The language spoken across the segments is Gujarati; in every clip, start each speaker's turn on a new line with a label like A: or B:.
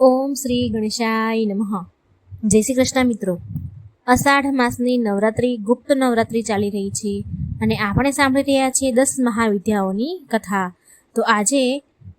A: ઓમ શ્રી ગણેશાય નમઃ. જય શ્રી કૃષ્ણ મિત્રો. અષાઢ માસની નવરાત્રિ, ગુપ્ત નવરાત્રિ ચાલી રહી છે અને આપણે સાંભળી રહ્યા છીએ દસ મહાવિદ્યાઓની કથા. તો આજે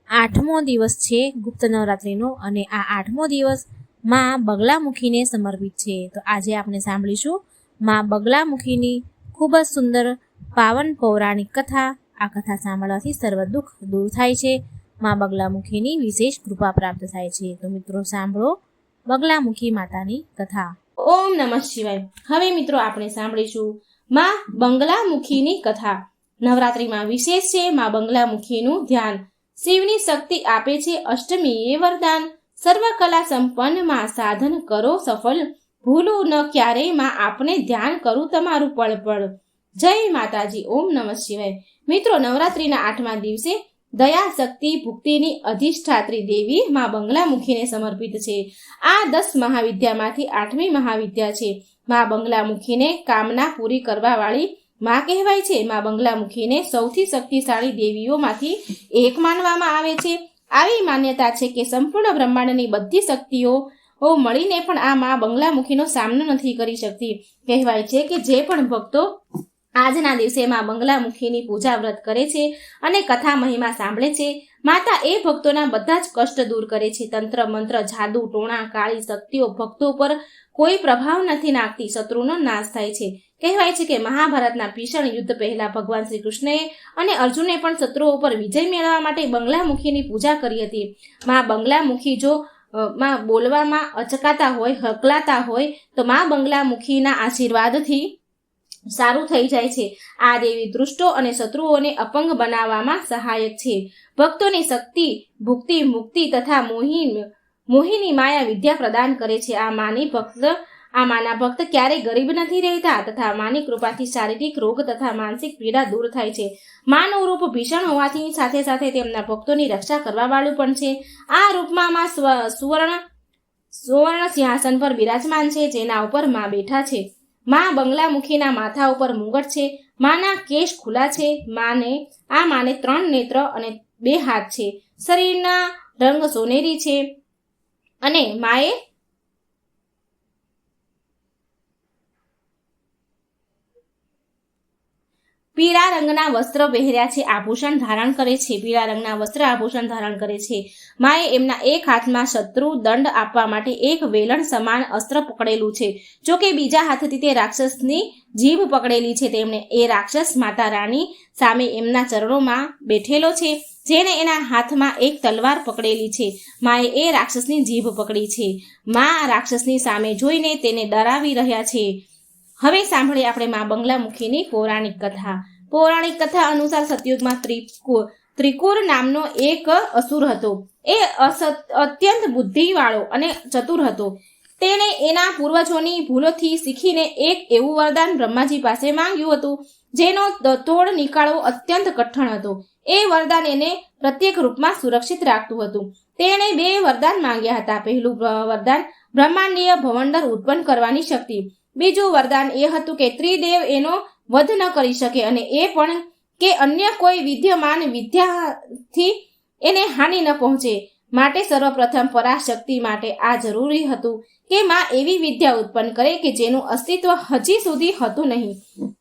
A: આઠમો દિવસ છે ગુપ્ત નવરાત્રિનો અને આ આઠમો દિવસમાં બગલામુખીને સમર્પિત છે. તો આજે આપણે સાંભળીશું માં બગલામુખીની ખૂબ જ સુંદર પાવન પૌરાણિક કથા. આ કથા સાંભળવાથી સર્વ દુઃખ દૂર થાય છે. માં બગલામુખીની વિશેષ કૃપા પ્રાપ્ત થાય છે. તો મિત્રો, સાંભળો બગલામુખી માતાની કથા.
B: ઓમ નમઃ શિવાય. હવે મિત્રો, આપણે સાંભળીશું માં બંગલામુખીની કથા. નવરાત્રિમાં વિશેષ છે માં બંગલામુખીનું ધ્યાન. શિવની શક્તિ આપે છે અષ્ટમીએ વરદાન. સર્વ કલા સંપન્નમાં સાધન કરો સફળ. ભૂલું ન ક્યારેયમાં આપને ધ્યાન કરું તમારું પળ પળ જય માતાજી. ઓમ નમઃ શિવાય. મિત્રો, નવરાત્રિના આઠમા દિવસે દયા શક્તિ ભુક્તિની અધિષ્ઠાત્રી દેવી માં બંગલામુખીને સમર્પિત છે. આ દસ મહાવિદ્યામાંથી આઠમી મહાવિદ્યા છે. માં બંગલામુખીને કામના પૂરી કરવા વાળી માં કહેવાય છે. માં બંગલામુખીને સૌથી શક્તિશાળી દેવીઓમાંથી એક માનવામાં આવે છે. આવી માન્યતા છે કે સંપૂર્ણ બ્રહ્માંડની બધી શક્તિઓ મળીને પણ આ માં બંગલામુખીનો સામનો નથી કરી શકતી. કહેવાય છે કે જે પણ ભક્તો આજના દિવસે માં બંગલામુખીની પૂજા વ્રત કરે છે અને કથા મહિમા સાંભળે છે. માતા એ ભક્તોના બધા જ કષ્ટ દૂર કરે છે. તંત્ર, મંત્ર, જાદુ, ટોણા, કાળી શક્તિઓ ભક્તો પર કોઈ પ્રભાવ નથી નાખતી. શત્રુનો નાશ થાય છે. કહેવાય છે કે મહાભારતના ભીષણ યુદ્ધ પહેલા ભગવાન શ્રી કૃષ્ણએ અને અર્જુને પણ શત્રુઓ પર વિજય મેળવવા માટે બંગલામુખીની પૂજા કરી હતી. માં બંગલામુખી જો માં બોલવામાં અચકાતા હોય, હકલાતા હોય તો માં બંગલામુખીના આશીર્વાદથી સારું થઈ જાય છે. આ દેવી દૃષ્ટો અને શત્રુઓને અપંગ બનાવવામાં સહાયક છે. ભક્તોની શક્તિ, ભુક્તિ, મુક્તિ તથા મોહિન મોહિની માયા વિદ્યા પ્રદાન કરે છે. આ માની ભક્ત, આ માના ભક્ત ક્યારેય ગરીબ નથી રહેતા તથા માની કૃપાથી શારીરિક રોગ તથા માનસિક પીડા દૂર થાય છે. માનું રૂપ ભીષણ હોવાથી સાથે સાથે તેમના ભક્તોની રક્ષા કરવાવાળું પણ છે. આ રૂપમાં સ્વ- સુવર્ણ સુવર્ણ સિંહાસન પર બિરાજમાન છે, જેના ઉપરમાં બેઠા છે. માં બંગલામુખીના માથા ઉપર મુગટ છે, માના કેશ ખુલ્લા છે, માને, આ માને ત્રણ નેત્ર અને બે હાથ છે, શરીરના રંગ સોનેરી છે. અને માએ પીળા રંગના વસ્ત્ર પહેર્યા છે. આભૂષણ ધારણ કરે છે. પીળા રંગના વસ્ત્ર આભૂષણ ધારણ કરે છે. માએ એમના એક હાથમાં શત્રુ દંડ આપવા માટે એક વેલણ સમાન અસ્ત્ર પકડેલું છે. જો કે બીજા હાથથી તે રાક્ષસની જીભ પકડેલી છે. તેમણે એ રાક્ષસ માતા રાણી સામે એમના ચરણોમાં બેઠેલો છે. જેને એના હાથમાં એક તલવાર પકડેલી છે. માએ એ રાક્ષસની જીભ પકડી છે. મા રાક્ષસની સામે જોઈને તેને ડરાવી રહ્યા છે. હવે સાંભળીએ આપણે મા બંગલામુખીની પૌરાણિક કથા. પૌરાણિક કથા અનુસાર સતયુગમાં ત્રિકુર ત્રિકુર નામનો એક અસુર હતો. એ અત્યંત બુદ્ધિવાળો અને ચતુર હતો. તેણે એના પૂર્વજોની ભૂલોથી શીખીને એક એવું વરદાન બ્રહ્માજી પાસે માંગ્યું હતું, જેનો તોડ નીકાળવો અત્યંત કઠણ હતો. એ વરદાન એને પ્રત્યેક રૂપમાં સુરક્ષિત રાખતું હતું. તેણે બે વરદાન માંગ્યા હતા. પહેલું વરદાન બ્રહ્માંડીય ભવંડર ઉત્પન્ન કરવાની શક્તિ. બીજું વરદાન એ હતું કે ત્રિદેવ એનો વધ ન કરી શકે અને એ પણ કે અન્ય કોઈ વિદ્યમાન વિદ્યાથી એને હાનિ ન પહોંચે. માટે સર્વપ્રથમ પરાશક્તિ માટે આ જરૂરી હતું કે માં એવી વિદ્યા ઉત્પન્ન કરે કે જેનું અસ્તિત્વ હજી સુધી હતું નહીં.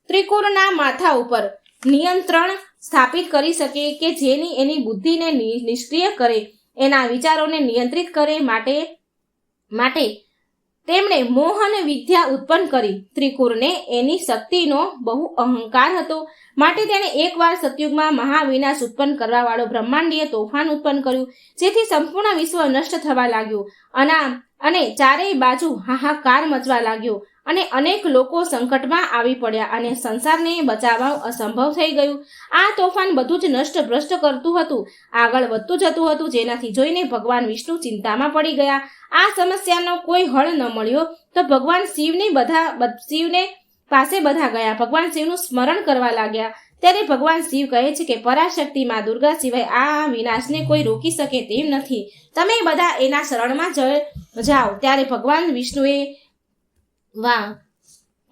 B: ત્રિકોણના માથા ઉપર નિયંત્રણ સ્થાપિત કરી શકે કે જેની એની બુદ્ધિને નિષ્ક્રિય કરે. એના વિચારોને નિયંત્રિત કરે માટે માટે તેમણે મોહન વિદ્યા ઉત્પન્ન કરી. ત્રિકુરને એની શક્તિનો બહુ અહંકાર હતો. માટે તેણે એકવાર સતયુગમાં મહાવિનાશ ઉત્પન્ન કરવા વાળો બ્રહ્માંડીય તોફાન ઉત્પન્ન કર્યું. જેથી સંપૂર્ણ વિશ્વ નષ્ટ થવા લાગ્યું. અના અને ચારેય બાજુ હાહાકાર મચવા લાગ્યો. અને અનેક લોકો સંકટમાં આવી પડ્યા અને સંસારને બચાવવા અસંભવ થઈ ગયું. આ તોફાન બધું જ નષ્ટ ભ્રષ્ટ કરતું હતું. આગળ વધતું જતું હતું, જેનાથી જોઈને ભગવાન વિષ્ણુ ચિંતામાં પડી ગયા. આ સમસ્યાનો કોઈ હળ ન મળ્યો તો ભગવાન શિવને બધા શિવને પાસે બધા ગયા. ભગવાન શિવનું સ્મરણ કરવા લાગ્યા. ત્યારે ભગવાન શિવ કહે છે કે પરાશક્તિ માં દુર્ગા સિવાય આ વિનાશને કોઈ રોકી શકે તેમ નથી. તમે બધા એના શરણમાં જાઓ. ત્યારે ભગવાન વિષ્ણુએ વા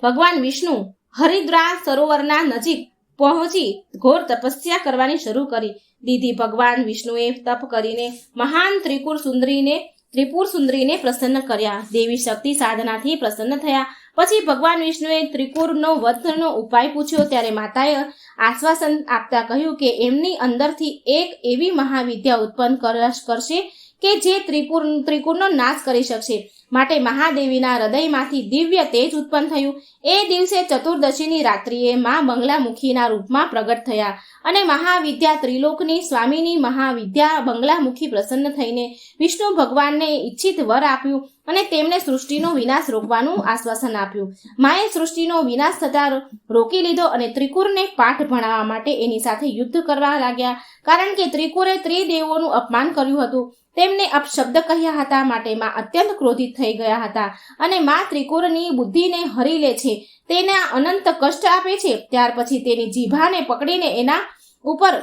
B: ભગવાન વિષ્ણુ હરિદ્રા સરોવરના નજીક પહોંચી ઘોર તપસ્યા કરવાની શરૂ કરી. દીધી ભગવાન વિષ્ણુએ તપ કરીને મહાન ત્રિકુર સુંદરીને, ત્રિપુર સુંદરીને પ્રસન્ન કર્યા. દેવી શક્તિ સાધનાથી પ્રસન્ન થયા. પછી ભગવાન વિષ્ણુએ ત્રિકુરનો વધનો ઉપાય પૂછ્યો. ત્યારે માતાએ આશ્વાસન આપતા કહ્યું કે એમની અંદરથી એક એવી મહાવિદ્યા ઉત્પન્ન કરશ- કે જે ત્રિપુર ત્રિકુરનો નાશ કરી શકશે. માટે મહાદેવીના હૃદયમાંથી દિવ્ય તેજ ઉત્પન્ન થયું. એ દિવસે ચતુર્દશીની રાત્રિએ મા બંગલામુખીના રૂપમાં પ્રગટ થયા અને મહાવિદ્યા ત્રિલોકની સ્વામીની મહાવિદ્યા બંગલામુખી પ્રસન્ન થઈને વિષ્ણુ ભગવાનને ઈચ્છિત વર આપ્યું અને તેમને સૃષ્ટિનો વિનાશ રોકવાનું આશ્વાસન આપ્યું. માએ સૃષ્ટિનો વિનાશ થતા રોકી લીધો અને ત્રિકુરને પાઠ ભણાવવા માટે એની સાથે યુદ્ધ કરવા લાગ્યા. કારણ કે ત્રિકુરે ત્રિદેવોનું અપમાન કર્યું હતું. તેમને અપશબ્દ કહ્યા હતા માટે માં અત્યંત ક્રોધિત થઈ ગયા હતા અને માં ત્રિકુરની બુદ્ધિને હરી લે છે. તેને અનંત કષ્ટ આપે છે. ત્યાર પછી તેની જીભાને પકડીને એના ઉપર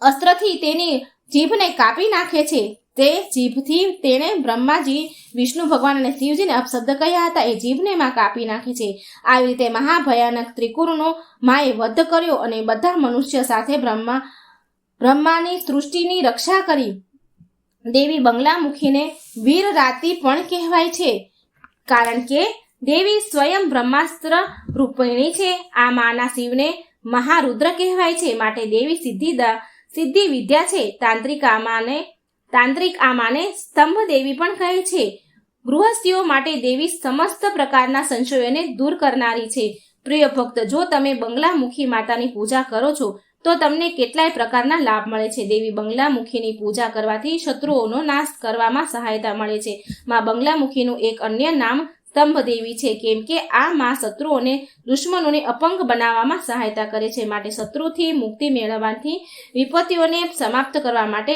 B: અસ્ત્રથી તેની જીભને કાપી નાખે છે. તે જીભથી તેણે બ્રહ્માજી, વિષ્ણુ ભગવાન અને શિવજીને અપશબ્દ કહ્યા હતા. એ જીભને માં કાપી નાખે છે. આવી રીતે મહાભયાનક ત્રિકુરનો માએ વધ કર્યો અને બધા મનુષ્ય સાથે બ્રહ્મા, બ્રહ્માની સૃષ્ટિની રક્ષા કરી. દેવી બંગલામુખીને વીર રાતી પણ કહેવાય છે. કારણ કે દેવી સ્વયં બ્રહ્માસ્ત્ર રૂપિણી છે. આ માના શિવને મહારુદ્ર કહેવાય છે. માટે દેવી સિદ્ધિ સિદ્ધિ વિદ્યા છે. તાંત્રિક આમાને તાંત્રિક આમાને સ્તંભ દેવી પણ કહે છે. ગૃહસ્થીઓ માટે દેવી સમસ્ત પ્રકારના સંશયોને દૂર કરનારી છે. પ્રિય ભક્ત, જો તમે બંગલામુખી માતાની પૂજા કરો છો તો તમને કેટલાય પ્રકારના લાભ મળે છે. દેવી બંગલામુખીની પૂજા કરવાથી શત્રુઓનો નાશ કરવામાં સહાયતા મળે છે. માં બંગલામુખીનું એક અન્ય નામ સ્તંભ દેવી છે. કેમ કે આ માં શત્રુઓને દુશ્મનોને અપંગ બનાવવામાં સહાયતા કરે છે. માટે શત્રુથી મુક્તિ મેળવવાથી વિપત્તિઓને સમાપ્ત કરવા માટે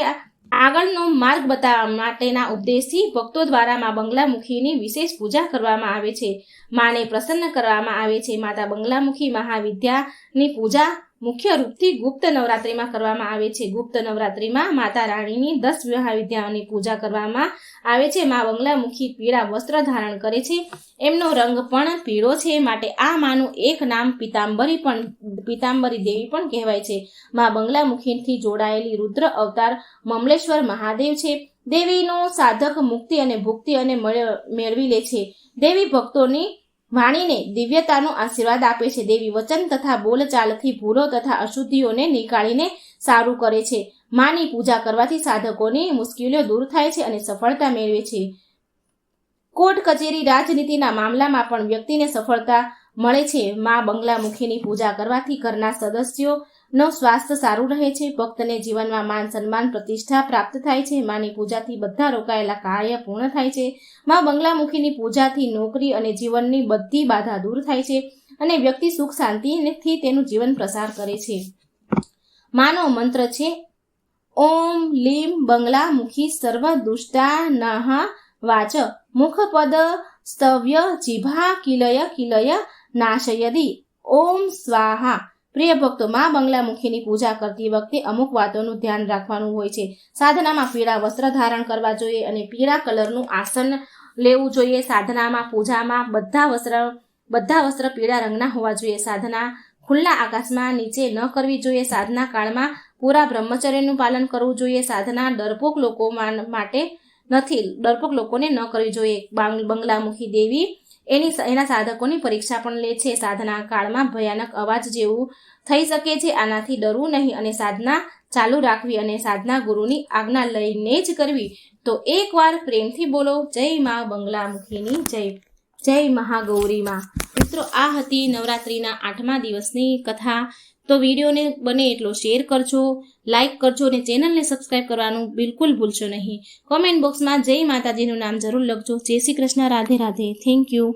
B: આગળનો માર્ગ બતાવવા માટેના ઉપદેશથી ભક્તો દ્વારા માં બંગલામુખીની વિશેષ પૂજા કરવામાં આવે છે. માને પ્રસન્ન કરવામાં આવે છે. માતા બંગલામુખી મહાવિદ્યાની પૂજા મુખ્ય રૂપથી ગુપ્ત નવરાત્રિમાં કરવામાં આવે છે. ગુપ્ત નવરાત્રિમાં માતા રાણીની દસ મહાવિદ્યાઓની પૂજા કરવામાં આવે છે. મા બંગલામુખી પીળા વસ્ત્ર ધારણ કરે છે. એમનો રંગ પણ પીળો છે. માટે આ માનું એક નામ પિતાંબરી પણ, પિતાંબરી દેવી પણ કહેવાય છે. મા બંગલામુખીથી જોડાયેલી રુદ્ર અવતાર મમલેશ્વર મહાદેવ છે. દેવીનો સાધક મુક્તિ અને ભુક્તિ અને મળે- મેળવી લે છે. દેવી ભક્તોની વાણીને દિવ્યતાનો આશીર્વાદ આપે છે. દેવી વચન તથા બોલચાલથી ભૂલો તથા અશુદ્ધિઓને નીકાળીને સારું કરે છે. માની પૂજા કરવાથી સાધકોની મુશ્કેલીઓ દૂર થાય છે અને સફળતા મેળવે છે. કોર્ટ કચેરી રાજનીતિના મામલામાં પણ વ્યક્તિને સફળતા મળે છે. મા બંગલામુખીની પૂજા કરવાથી ઘરના સદસ્યોનો સ્વાસ્થ્ય સારું રહે છે, ભક્તને જીવનમાં માન સન્માન પ્રતિષ્ઠા પ્રાપ્ત થાય છે, માની પૂજાથી બધા રોકાયેલા કાર્ય પૂર્ણ થાય છે, મા બંગલામુખીની પૂજાથી નોકરી અને જીવનની બધી બાધા દૂર થાય છે અને વ્યક્તિ સુખ શાંતિથી તેનું જીવન પ્રસાર કરે છે. માનો મંત્ર છે, ઓમ લીમ બંગલામુખી સર્વ દુષ્ટા નાહા વાચ, મુખપદ સ્તવ્ય જીભા કિલય કિલય નાશયદી, ઓમ સ્વાહા પ્રિય ભક્તો મા બંગલામુખીની પૂજા કરતી વખતે અમુક વાતોનું ધ્યાન રાખવાનું હોય છે. સાધનામાં પીળા વસ્ત્ર ધારણ કરવા જોઈએ અને પીળા કલરનું આસન લેવું જોઈએ. સાધનામાં, પૂજામાં બધા વસ્ત્ર બધા વસ્ત્ર પીળા રંગના હોવા જોઈએ. સાધના ખુલ્લા આકાશમાં નીચે ન કરવી જોઈએ. સાધના કાળમાં પૂરા બ્રહ્મચર્યનું પાલન કરવું જોઈએ. સાધના ડરપોક લોકો માટે નથી, ડરપોક લોકોને ન કરવી જોઈએ. બાંગ- બંગલામુખી દેવી એની એના સાધકોની પરીક્ષા પણ લે છે. સાધના કાળમાં ભયાનક અવાજ જેવું થઈ શકે છે. આનાથી ડરવું નહીં અને સાધના ચાલુ રાખવી અને સાધના ગુરુની આજ્ઞા લઈને જ કરવી. તો એકવાર પ્રેમથી બોલો. જય મા બંગલામુખીની જય. જય મહાગૌરી માં મિત્રો, આ હતી નવરાત્રિના આઠમા દિવસની કથા. તો વિડીયોને બને એટલો શેર કરજો લાઈક કરજો અને ચેનલને સબસ્ક્રાઈબ કરવાનું બિલકુલ ભૂલશો નહીં. કોમેન્ટ બોક્સમાં જય માતાજીનું નામ જરૂર લખજો. જય શ્રી કૃષ્ણ, રાધે રાધે. Thank you